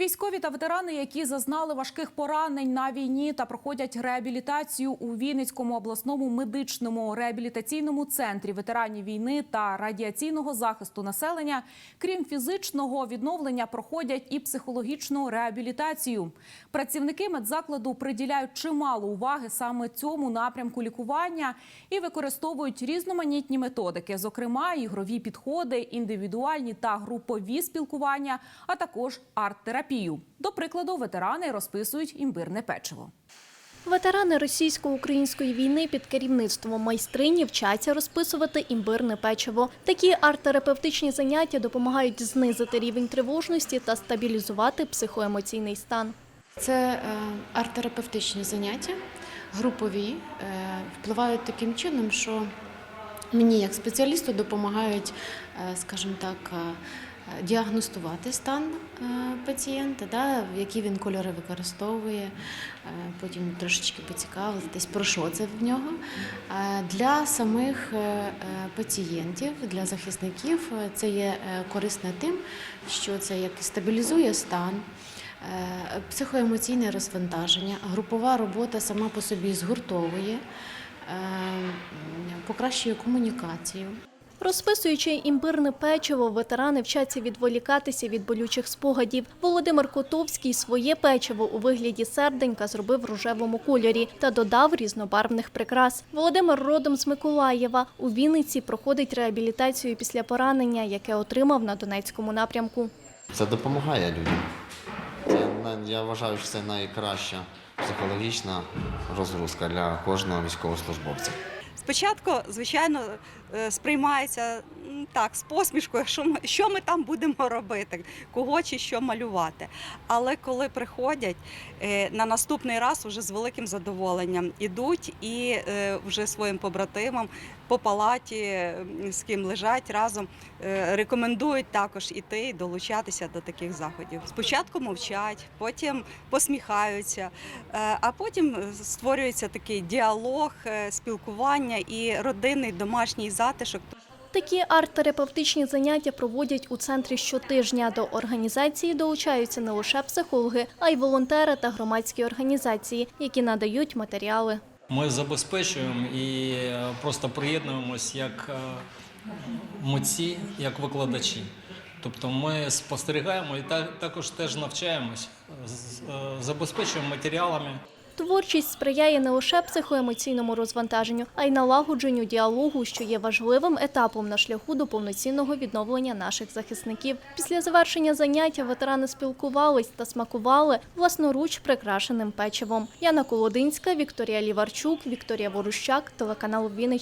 Військові та ветерани, які зазнали важких поранень на війні та проходять реабілітацію у Вінницькому обласному медичному реабілітаційному центрі ветеранів війни та радіаційного захисту населення, крім фізичного відновлення, проходять і психологічну реабілітацію. Працівники медзакладу приділяють чимало уваги саме цьому напрямку лікування і використовують різноманітні методики, зокрема ігрові підходи, індивідуальні та групові спілкування, а також арт-терапію. До прикладу, ветерани розписують імбирне печиво. Ветерани російсько-української війни під керівництвом майстрині вчаться розписувати імбирне печиво. Такі арт-терапевтичні заняття допомагають знизити рівень тривожності та стабілізувати психоемоційний стан. Це е, арт-терапевтичні заняття, групові, е, впливають таким чином, що мені як спеціалісту допомагають, е, скажімо так, е, діагностувати стан е, пацієнта, да, які він кольори використовує, е, потім трошечки поцікавитись, про що це в нього. Е, Для самих е, е, пацієнтів, для захисників е, це є е, корисне тим, що це як стабілізує стан. Е, Психоемоційне розвантаження, групова робота сама по собі згуртовує, е, покращує комунікацію. Розписуючи імбирне печиво, ветерани вчаться відволікатися від болючих спогадів. Володимир Котовський своє печиво у вигляді серденька зробив в рожевому кольорі та додав різнобарвних прикрас. Володимир родом з Миколаєва. У Вінниці проходить реабілітацію після поранення, яке отримав на Донецькому напрямку. Це допомагає людям. Це я вважаю, що це найкраща психологічна розгрузка для кожного військовослужбовця. Спочатку, звичайно, е, сприймається так з посмішкою, що ми, що ми там будемо робити, кого чи що малювати. Але коли приходять е, на наступний раз, вже з великим задоволенням ідуть і е, вже своїм побратимам по палаті, з ким лежать разом, е, рекомендують також іти і долучатися до таких заходів. Спочатку мовчать, потім посміхаються, е, а потім створюється такий діалог, е, спілкування і родинний домашній затишок. Такі арт-терапевтичні заняття проводять у центрі щотижня. До організації долучаються не лише психологи, а й волонтери та громадські організації, які надають матеріали. Ми забезпечуємо і е, просто приєднуємось як е, митці, як викладачі. Тобто ми спостерігаємо і так також теж навчаємось, е, забезпечуємо матеріалами. Творчість сприяє не лише психоемоційному розвантаженню, а й налагодженню діалогу, що є важливим етапом на шляху до повноцінного відновлення наших захисників. Після завершення заняття ветерани спілкувались та смакували власноруч прикрашеним печивом. Яна Колодинська, Вікторія Ліварчук, Вікторія Ворущак, телеканал Вінниччина.